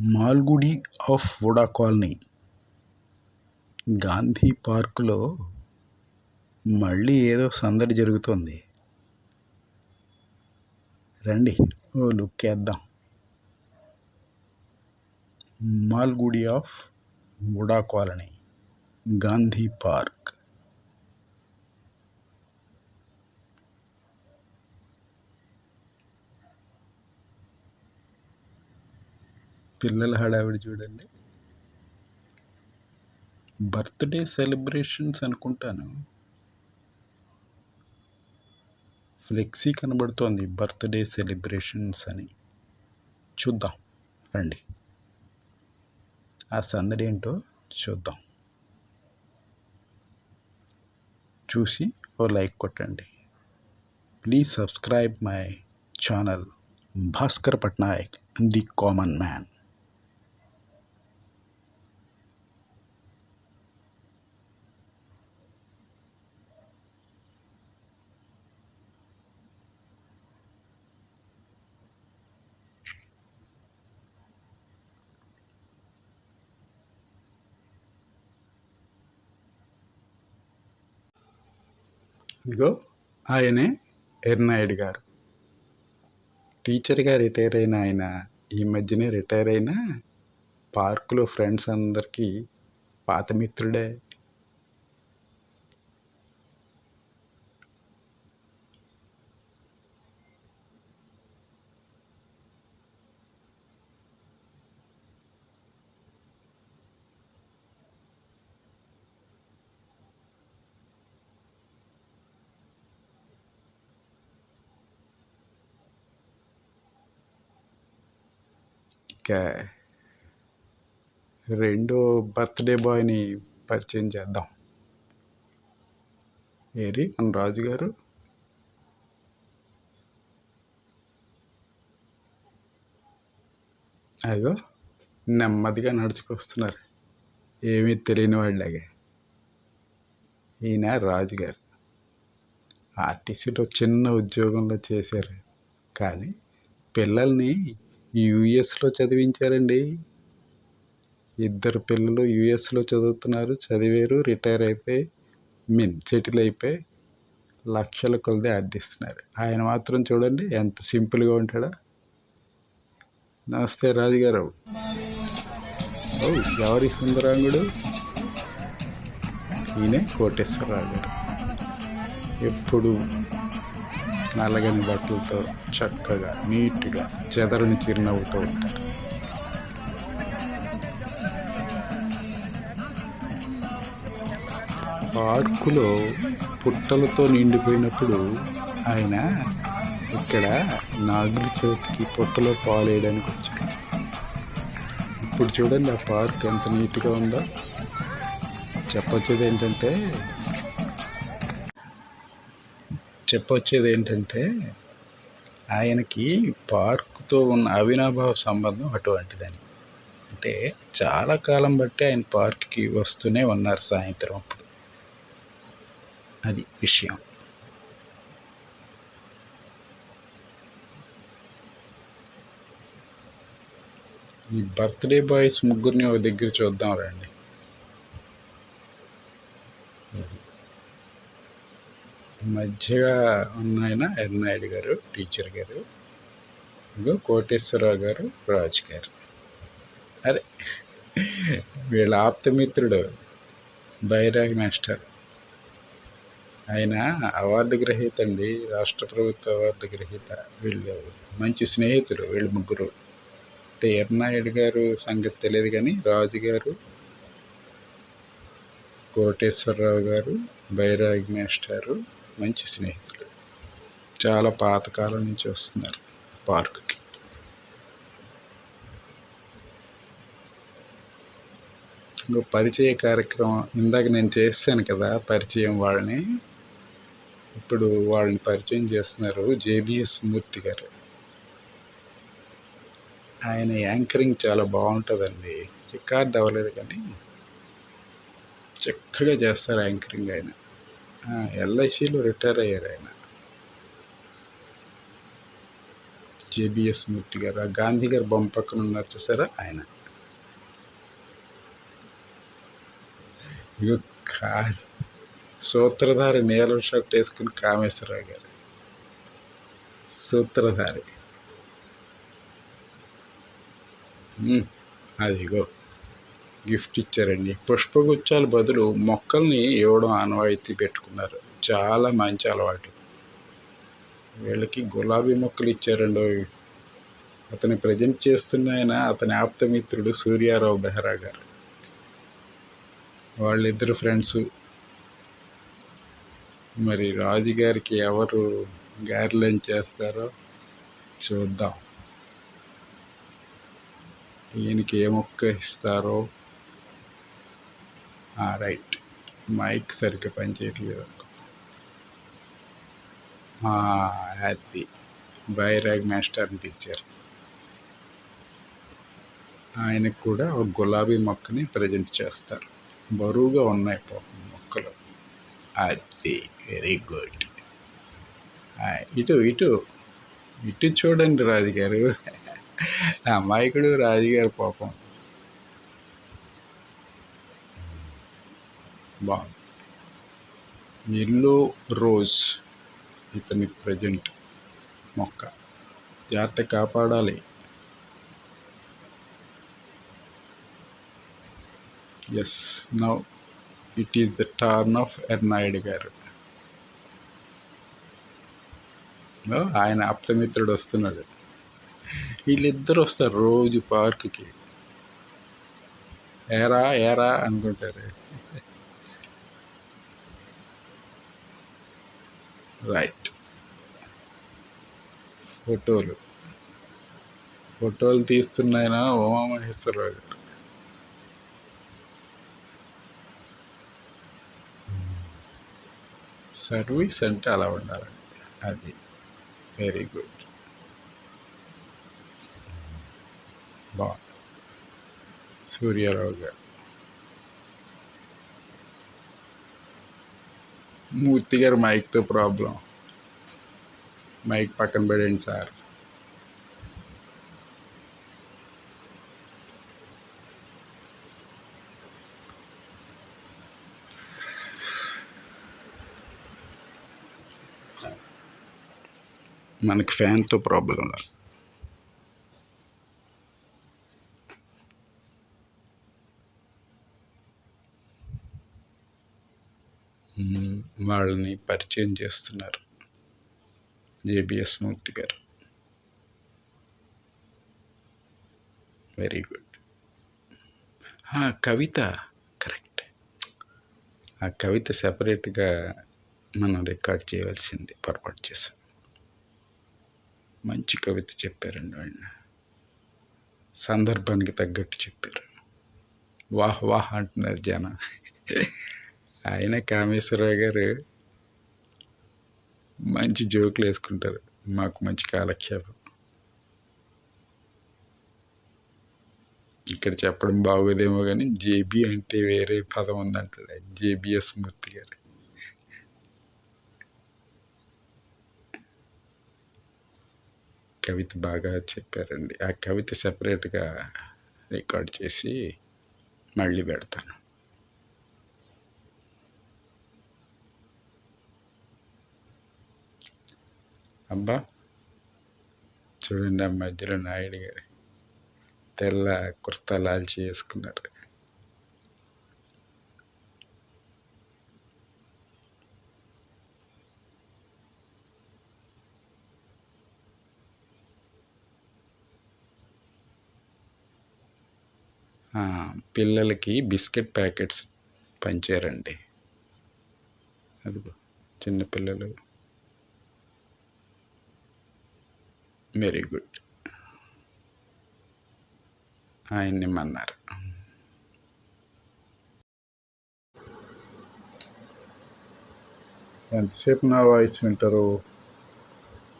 Malgudi of VUDA colony. Gandhi పార్కులో మళ్ళీ ఏదో సందడి జరుగుతోంది. రండి ఓ లుక్ వేద్దాం. Malgudi of VUDA colony Gandhi park. పిల్లల హడావిడి చూడండి. బర్త్డే సెలబ్రేషన్స్ అనుకుంటాను. ఫ్లెక్సీ కనబడుతోంది బర్త్డే సెలబ్రేషన్స్ అని. చూద్దాం. రండి. ఆ సందడి ఏంటో చూద్దాం. చూసి ఓ లైక్ కొట్టండి. Please subscribe my channel. Bhaskar Patnaik the common man. ఇదిగో ఆయనే ఎర్నాయుడు గారు. టీచర్గా రిటైర్ అయిన ఆయన ఈ మధ్యనే రిటైర్ అయినా పార్కులో ఫ్రెండ్స్ అందరికీ పాత మిత్రుడే. ఇక రెండో బర్త్డే బాయ్ని పరిచయం చేద్దాం. ఏరి మన రాజుగారు అదిగో నెమ్మదిగా నడుచుకొస్తున్నారు. ఏమీ తెలియని వాళ్ళగా ఈయన రాజుగారు ఆర్టీసీలో చిన్న ఉద్యోగంలో చేశారు. కానీ పిల్లల్ని యుఎస్లో చదివించారండి. ఇద్దరు పిల్లలు యుఎస్లో చదువుతున్నారు. చదివారు రిటైర్ అయిపోయి మీన్ సెటిల్ అయిపోయి లక్షల కొలది ఆర్థిస్తున్నారు ఆయన మాత్రం చూడండి ఎంత సింపుల్గా ఉంటాడా. నమస్తే రాజుగారు. ఓ ఎవరి సుందరాంగుడు. ఈయనే కోటేశ్వరరావు గారు. ఎప్పుడు నల్లగని బట్టలతో చక్కగా నీట్గా చెదరని చిరునవ్వుతూ ఉంటారు. పార్కులో పుట్టలతో నిండిపోయినప్పుడు ఆయన ఇక్కడ నాగుల చేతికి పుట్టలో పాలు వేయడానికి వచ్చాడు. ఇప్పుడు చూడండి ఆ పార్క్ ఎంత నీట్గా ఉందో. చెప్పొచ్చేది ఏంటంటే చెప్పొచ్చేది ఏంటంటే ఆయనకి పార్కుతో ఉన్న అవినాభావ సంబంధం అటువంటిదని. అంటే చాలా కాలం బట్టి ఆయన పార్క్కి వస్తూనే ఉన్నారు సాయంత్రం అప్పుడు. అది విషయం. ఈ బర్త్డే బాయ్స్ ముగ్గురిని ఒక దగ్గర చూద్దాం రండి. మధ్యగా ఉన్నాయన ఎర్నాయుడు గారు టీచర్ గారు ఇంకో కోటేశ్వరరావు గారు రాజు గారు. అరే వీళ్ళ ఆప్తమిత్రుడు బైరాగ్ మాస్టర్. ఆయన అవార్డు గ్రహీత అండి రాష్ట్ర ప్రభుత్వ అవార్డు గ్రహీత. వీళ్ళు మంచి స్నేహితులు వీళ్ళు ముగ్గురు. అంటే ఎర్నాయుడు గారు సంగతి తెలియదు కానీ రాజు గారు కోటేశ్వరరావు గారు బైరాగ్ మాస్టారు మంచి స్నేహితులు. చాలా పాతకాలం నుంచి వస్తున్నారు పార్కుకి. ఇంకో పరిచయ కార్యక్రమం ఇందాక నేను చేశాను కదా పరిచయం వాళ్ళని. ఇప్పుడు వాళ్ళని పరిచయం చేస్తున్నారు జేబిఎస్ మూర్తి గారు. ఆయన యాంకరింగ్ చాలా బాగుంటుందండి. రికార్డ్ అవ్వలేదు కానీ చక్కగా చేస్తారు యాంకరింగ్ ఆయన. ఎల్ఐసిలో రిటైర్ అయ్యారు ఆయన. జేబిఎస్ మూర్తి గారు ఆ గాంధీ గారు బొమ్మ పక్కన ఉన్నారు చూసారా? ఆయన. ఇగో కా సూత్రధారి నేల షర్ట్ వేసుకుని కామేశ్వరరావు గారు. సూత్రధారి. అదిగో. గిఫ్ట్ ఇచ్చారండి. పుష్పగుచ్చాల బదులు మొక్కల్ని ఇవ్వడం ఆనవాయితీ పెట్టుకున్నారు. చాలా మంచి అలవాటు. వీళ్ళకి గులాబీ మొక్కలు ఇచ్చారండి? అతని ప్రజెంట్ చేస్తున్న ఆయన అతని ఆప్తమిత్రుడు సూర్యారావు బెహ్రా గారు. వాళ్ళిద్దరు ఫ్రెండ్స్. మరి రాజుగారికి ఎవరు గార్లెండ్ చేస్తారో చూద్దాం. ఈయనకి ఏ మొక్క ఇస్తారో రైట్ మైక్ సరిగ్గా పనిచేయట్లేదు అనుకో. అది. బైరాగ్ మాస్టర్ని పిలిచారు. ఆయనకు కూడా ఒక గులాబీ మొక్కని ప్రజెంట్ చేస్తారు. బరువుగా ఉన్నాయి పాపం మొక్కలు. అది. వెరీ గుడ్ ఇటు ఇటు. ఇటు చూడండి రాజుగారు. అమాయకుడు రాజుగారు పాపం. బాగుంది ఎల్లో రోజ్ ఇతని ప్రజెంట్ మొక్క. జాగ్రత్త కాపాడాలి. Yes now it is the turn of Yernaidu garu. ఆయన ఆప్తమిత్రుడు వస్తున్నాడు. వీళ్ళిద్దరు వస్తారు రోజు పార్కుకి. ఏరా ఏరా అనుకుంటారు. రైట్ ఫోటోలు ఫోటోలు తీస్తున్నాయన ఉమామహేశ్వరరావు గారు? సర్వీస్ అంటే అలా ఉండాలండి. అది. వెరీ గుడ్ బాగుంది. సూర్యారావు గారు. మూర్తి గారు మైక్తో ప్రాబ్లం. మైక్ పక్కన పడండి సార్. మనకి ఫ్యాన్తో ప్రాబ్లం లేదు. వాళ్ళని పరిచయం చేస్తున్నారు. JBS Murthy garu. Very good. ఆ, కవిత కరెక్ట్. ఆ కవిత సెపరేట్గా మనం రికార్డ్ చేయవలసింది పొరపాటు చేసాం మంచి కవిత చెప్పారండి ఆయన సందర్భానికి తగ్గట్టు చెప్పారు. వాహ్ వాహ్ అంటున్నారు జనం. ఆయన కామేశ్వరరావు గారు మంచి జోకులు వేసుకుంటారు. మాకు మంచి కాలక్షేపం. ఇక్కడ చెప్పడం బాగోదేమో కానీ జేబీ అంటే వేరే పదం ఉందంటాడు. జేబిఎస్ మూర్తి గారు. కవిత బాగా చెప్పారండి. ఆ కవిత సెపరేట్గా రికార్డ్ చేసి మళ్ళీ పెడతాను. అబ్బా! చూడండి ఆ మధ్యలో నాయుడు గారు. తెల్ల కుర్తా లాల్చి వేసుకున్నారు. పిల్లలకి బిస్కెట్ ప్యాకెట్స్ పంచారండి. అదిగో చిన్నపిల్లలు వెరీ గుడ్ ఆయన్ని మన్నారు. ఎంతసేపు నా వాయిస్ వింటారు?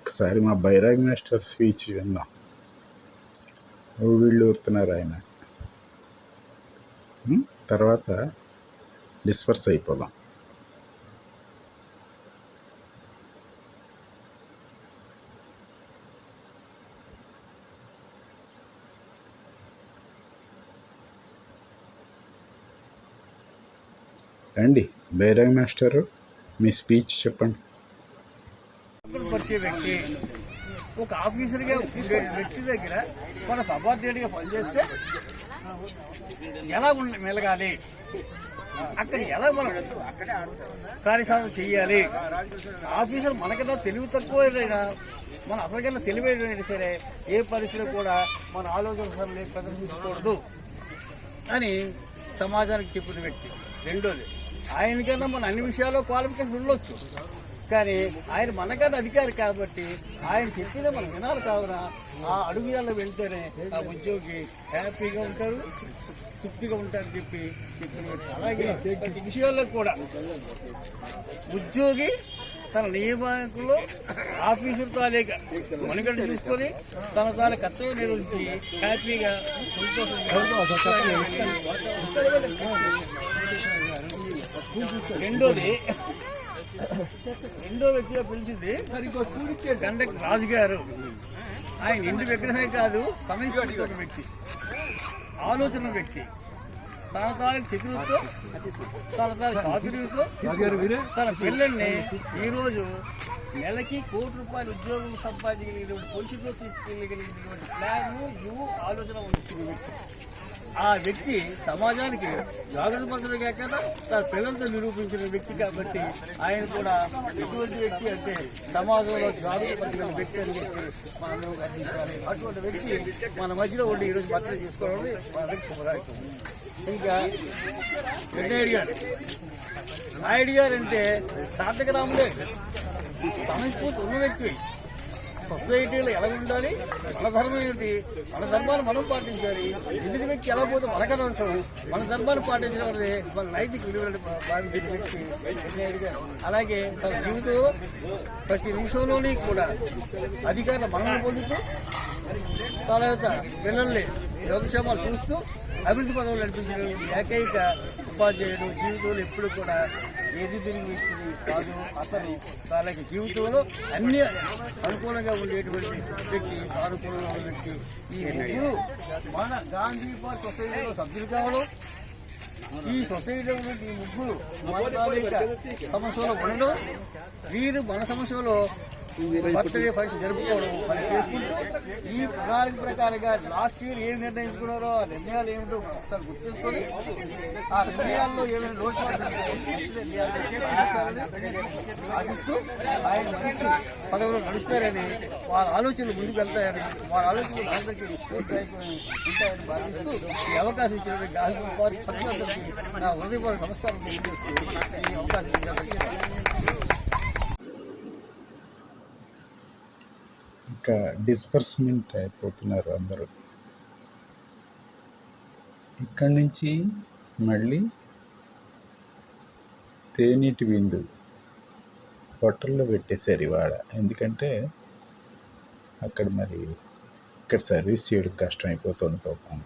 ఒకసారి మా బైరాగ్ మాస్టర్ స్పీచ్ విందాం. వీళ్ళు ఊరుతున్నారు ఆయన. తర్వాత డిస్పర్స్ అయిపోదాం. రండి బైరాగ్ మాస్టరు మీ స్పీచ్ చెప్పండి. పరిచే వ్యక్తి? ఒక ఆఫీసర్గా వ్యక్తి దగ్గర మన సబార్డినేట్గా పనిచేస్తే ఎలా మెలగాలి? అక్కడ ఎలా మనం కార్యసాధన చేయాలి ఆఫీసర్ మనకన్నా తెలివి తక్కువైనా మన అసలుకన్నా తెలివైన సరే ఏ పరిస్థితిలో కూడా మన ఆలోచన ప్రదర్శించకూడదు అని సమాజానికి చెప్పిన వ్యక్తి. రెండోది ఆయనకన్నా మన అన్ని విషయాల్లో క్వాలిఫికేషన్ ఉండొచ్చు. కానీ ఆయన మనకన్నా అధికారి కాబట్టి ఆయన చెప్పిన మనం వినాలి కావున ఆ అడుగుయాల్లో వెళ్తేనే ఆ ఉద్యోగి హ్యాపీగా ఉంటారు తృప్తిగా ఉంటారని చెప్పి అలాగే ప్రతి విషయాల్లో కూడా ఉద్యోగి తన నియామకులు ఆఫీసర్ తాలేక మనుగడ చూసుకొని తన తన కర్తవ్యం నిర్వహించి హ్యాపీగా సంతోషంగా రెండోది. రెండో వ్యక్తిగా పిలిచింది. కండక్టర్ రాజు గారు ఆయన ఇంటి విగ్రహమే కాదు సమయస్ఫూర్తి ఒక వ్యక్తి. ఆలోచన వ్యక్తి. తన తాలూకు చతురుతో తన తాలూకు చాతుర్యంతో తన పిల్లల్ని ఈరోజు నెలకి కోటి రూపాయలు ఉద్యోగం సంపాదించగలిగినటువంటి పొజిషన్లో తీసుకెళ్ళగలిగినటువంటి ప్లాన్ యూ ఆలోచన ఉంటుంది ఆ వ్యక్తి సమాజానికి జాగ్రత్త పరచడం కాకుండా తన పిల్లలతో నిరూపించిన వ్యక్తి కాబట్టి ఆయన కూడా ఎటువంటి వ్యక్తి అంటే సమాజంలో జాగ్రత్త పరచగల వ్యక్తి అని చెప్పి మనం అటువంటి వ్యక్తి మన మధ్యలో ఉండి ఈరోజు భర్తలు చేసుకోవడం అనేది శుభదాయకం. ఇంకా వెంకయ్య గారు నాయుడు గారు అంటే సార్థక రాములే సంస్కృతి ఉన్న వ్యక్తి సొసైటీలో ఎలా ఉండాలి? మన ధర్మం ఏంటి? మన ధర్మాన్ని మనం పాటించాలి. ఎదుటి వ్యక్తి ఎలా పోతే మనకనవసరం మన ధర్మాన్ని పాటించడం అనేది మన నైతిక విలువలను భావించిన వ్యక్తి అలాగే తన జీవితంలో ప్రతి నిమిషంలోని కూడా అధికారుల మన్నలు పొందుతూ తర్వాత పిల్లల్ని యోగక్షేమాలు చూస్తూ అభివృద్ధి పదవులు నడిపించిన ఏకైక చేయడు జీవితంలో ఎప్పుడు కూడా ఏది తిరిగి వ్యక్తిని కాదు. అతను తన జీవితంలో అన్ని అనుకూలంగా ఉండేటువంటి వ్యక్తి సానుకూలంగా ఉన్న వ్యక్తి. ఈ ముగ్గురు మన గాంధీ పార్క్ సొసైటీలో సభ్యులు కావడం ఈ సొసైటీలో ఉన్న ఈ ముగ్గురు మన సమస్యలో ఉండడం వీరు మన సమస్యలో బర్త్డే ఫంక్షన్ జరుపుకోవడం. మనం చేసుకుంటూ ఈ ప్రణాళిక ప్రకారంగా లాస్ట్ ఇయర్ ఏం నిర్ణయించుకున్నారో ఆ నిర్ణయాలు ఏమిటో ఒకసారి గుర్తు చేసుకొని ఆ నిర్ణయాల్లో ఏమైనా లోటుపాట్లు ఆశిస్తూ ఆయన మంచి పదవులు నడుస్తారని వారి ఆలోచనలు ముందుకు వెళ్తాయని వారి ఆలోచనలు అందరికీ ఉంటాయని భావిస్తూ ఈ అవకాశం ఇచ్చిన గాలి వారి సభ్యులందరికీ నా హృదయపూర్వక నమస్కారం తెలియజేస్తూ ఈ అవకాశం ఇంకా డిస్పర్స్మెంట్ అయిపోతున్నారు అందరూ. ఇక్కడి నుంచి మళ్ళీ తేనీటి విందు హోటల్లో పెట్టేశారు ఇవాళ. ఎందుకంటే అక్కడ మరి ఇక్కడ సర్వీస్ చేయడం కష్టం అయిపోతుంది పాపం.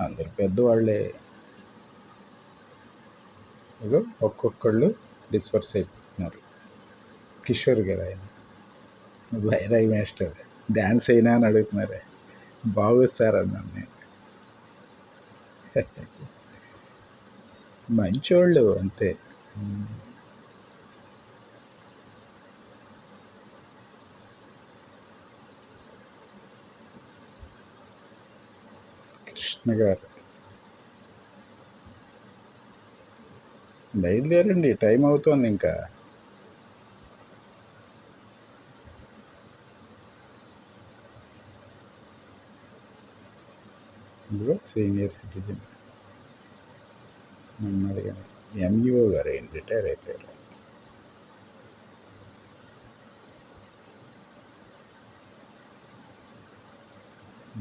అందరు పెద్దవాళ్ళే. ఇగో ఒక్కొక్కళ్ళు డిస్పర్స్ అయిపోతున్నారు. కిషోర్ గారు ఆయన. బైరాగి మాస్టర్. డ్యాన్స్ అయినా అని అడుగుతున్నారు. బాగోదు సార్ అన్నాను నేను. మంచోళ్ళు అంతే. కృష్ణ గారు. బయలుదేరండి టైం అవుతోంది ఇంకా. ఇందులో సీనియర్ సిటిజన్ నెమ్మదిగా ఎంఈఓ గారు ఆయన రిటైర్ అయిపోయారు?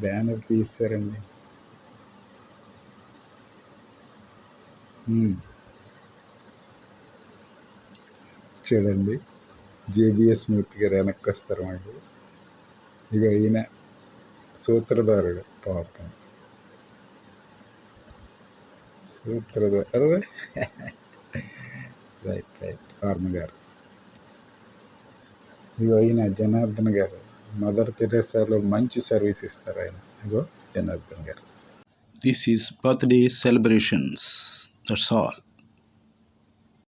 బ్యానర్ తీస్తారండి చూడండి జేబిఎస్ మూర్తి గారు వెనక్కి వస్తారు మళ్ళీ. ఇక ఈయన సూత్రధారుడు పాపం. సూత్రధారు రైట్ రైట్. వర్మ గారు. ఇగో ఈయన జనార్దన్ గారు. మదర్ తెరేసాలో మంచి సర్వీస్ ఇస్తారు ఆయన. ఇగో Janardhan garu. This is birthday celebrations that's all